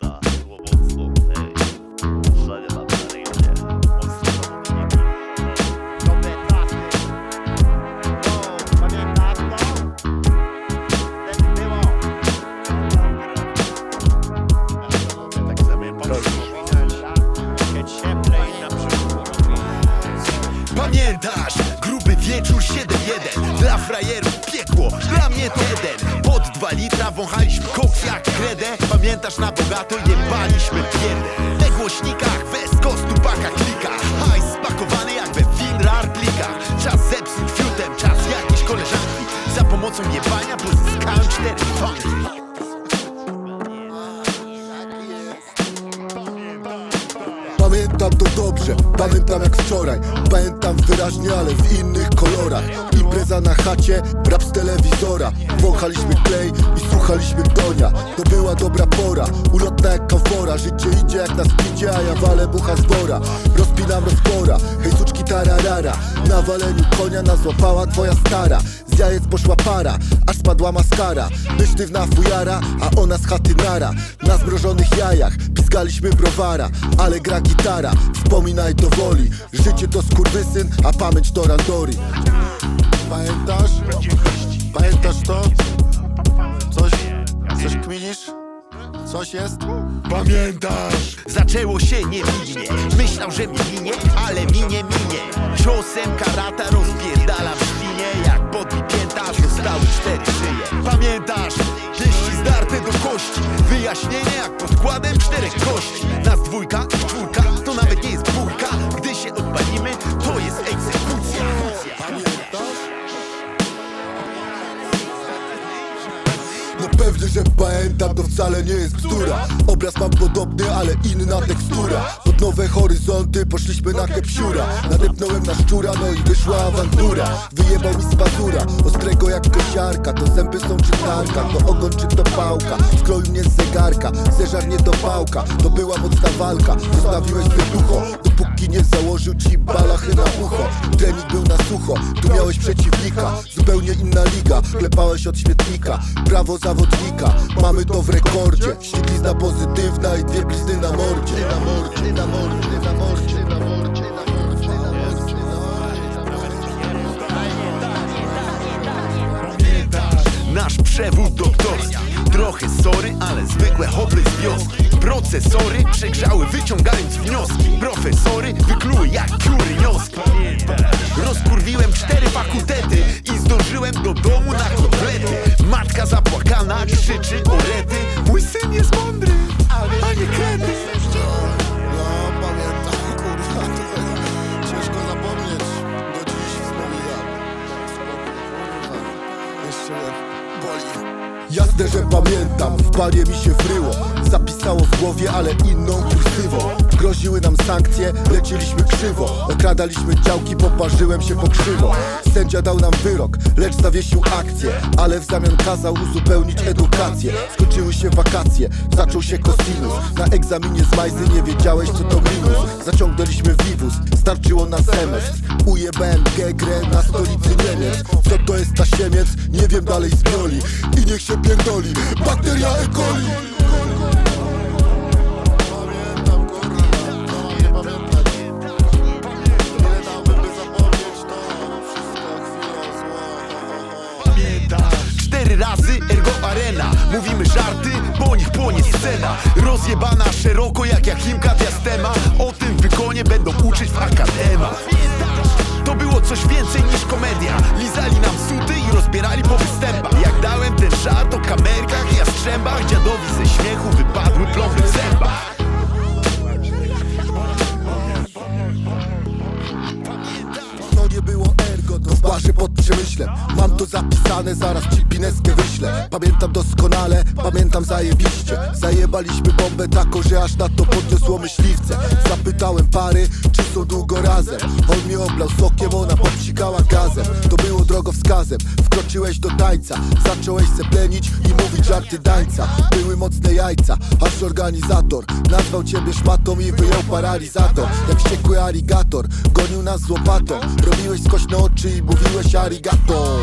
Pamiętasz. Pamiętasz? Gruby wieczór 7-1 Dla frajerów piekło, dla mnie to jeden Dwa litra wąchaliśmy koks jak kredę. Pamiętasz na bogato jebaliśmy pierdę. We głośnikach, we skostu paka klika. Hajs spakowany jak we Winrar klikach Czas zepsuć fiutem, czas jakieś koleżanki. Za pomocą jebania Pamiętam to dobrze, pamiętam jak wczoraj Pamiętam wyraźnie, ale w innych kolorach. Impreza na chacie, rap z telewizora. Wąchaliśmy klej i słuchaliśmy Donia To była dobra pora, ulotna jak kamfora Życie idzie jak na spidzie, a ja walę bucha z wora Rozpinam rozpora, hej suczki tararara. Na waleniu konia nas złapała twoja stara Z jajec poszła para, aż spadła maskara My sztywna fujara, a ona z chaty nara Na zmrożonych jajach Piskaliśmy browara, ale gra gitara Wspominaj do woli Życie to skurwysyn, a pamięć to randori Pamiętasz? Pamiętasz to? Coś, coś kminisz? Coś jest? Pamiętasz? Zaczęło się niewinnie Myślał, że mi minie, ale minie, minie Ciosem karata rozpierdala Pamiętasz? Pieści zdarte do kości. Wyjaśnienie jak podkładem czterech kości. Nas dwójka, czwórka, to nawet nie jest bójka Gdy się odpalimy, to jest egzekucja? No pewnie, że pamiętam, to wcale nie jest bzdura. Obraz mam podobny, ale inna tekstura nowe horyzonty poszliśmy na kepsiura Nadepnąłem na szczura, no i wyszła awantura. Wyjebał mi z pazura, ostrego jak kosiarka. To zęby są czy tarka, to ogon czy to pałka. Skroił mnie z zegarka, zeżar nie do pałka. To była mocna walka, zostawiłeś serducho Dopóki nie założył ci balachy na ucho Trening był na sucho, tu miałeś przeciwnika. Zupełnie inna liga, klepałeś od śmietnika Prawo zawodnika, mamy to w rekordzie. Świetlizna pozytywna i dwie blizny na mordzie. Na mordzie, na mordzie, na mordzie, na mordzie, na mordzie, na mordzie, Nasz przewód doktorski Trochę sorry, ale zwykłe hobby z wioski. Procesory przegrzały wyciągając wnioski. Profesory wykluły jak Rozkurwiłem cztery fakultety I zdążyłem do domu na kotlety. Matka zapłakana krzyczy o rety. Mój syn jest mądry, a nie kredy Jasne, że pamiętam, w barie mi się wryło Zapisało w głowie, ale inną kursywą Groziły nam sankcje, lecieliśmy krzywo. Okradaliśmy działki, poparzyłem się po krzywo. Sędzia dał nam wyrok, lecz zawiesił akcję. Ale w zamian kazał uzupełnić edukację. Skończyły się wakacje, zaczął się kosinus. Na egzaminie z majzy nie wiedziałeś co to minus. Zaciągnęliśmy wiwus, starczyło na semestr. Ujebałem gegrę na stolicy Niemiec. Co to jest tasiemiec? Nie wiem dalej z bioli I niech się pierdoli, bakteria E. coli Rozjebana szeroko jak Jakimka Diastema. O tym wykonie będą uczyć w akademach. To było coś więcej niż komedia. Lizali nam suty i rozbierali po występach. Jak dałem ten żart o kamerkach i jastrzębach Dziadowi ze śmiechu wypadły plomby w zębach. To nie było ergo, to barze pod przemyślem to zapisane, zaraz ci pineskę wyślę. Pamiętam doskonale, pamiętam zajebiście. Zajebaliśmy bombę taką, że aż na to podniosło myśliwce. Zapytałem pary, czy są długo razem. On mnie oblał sokiem, ona popsikała gazem. To było drogowskazem, wkroczyłeś do tańca. Zacząłeś se plenić i mówić żarty dańca Były mocne jajca, aż organizator Nazwał ciebie szmatą i wyjął paralizator. Jak wściekły aligator, gonił nas z łopatą. Robiłeś skośne oczy i mówiłeś arigato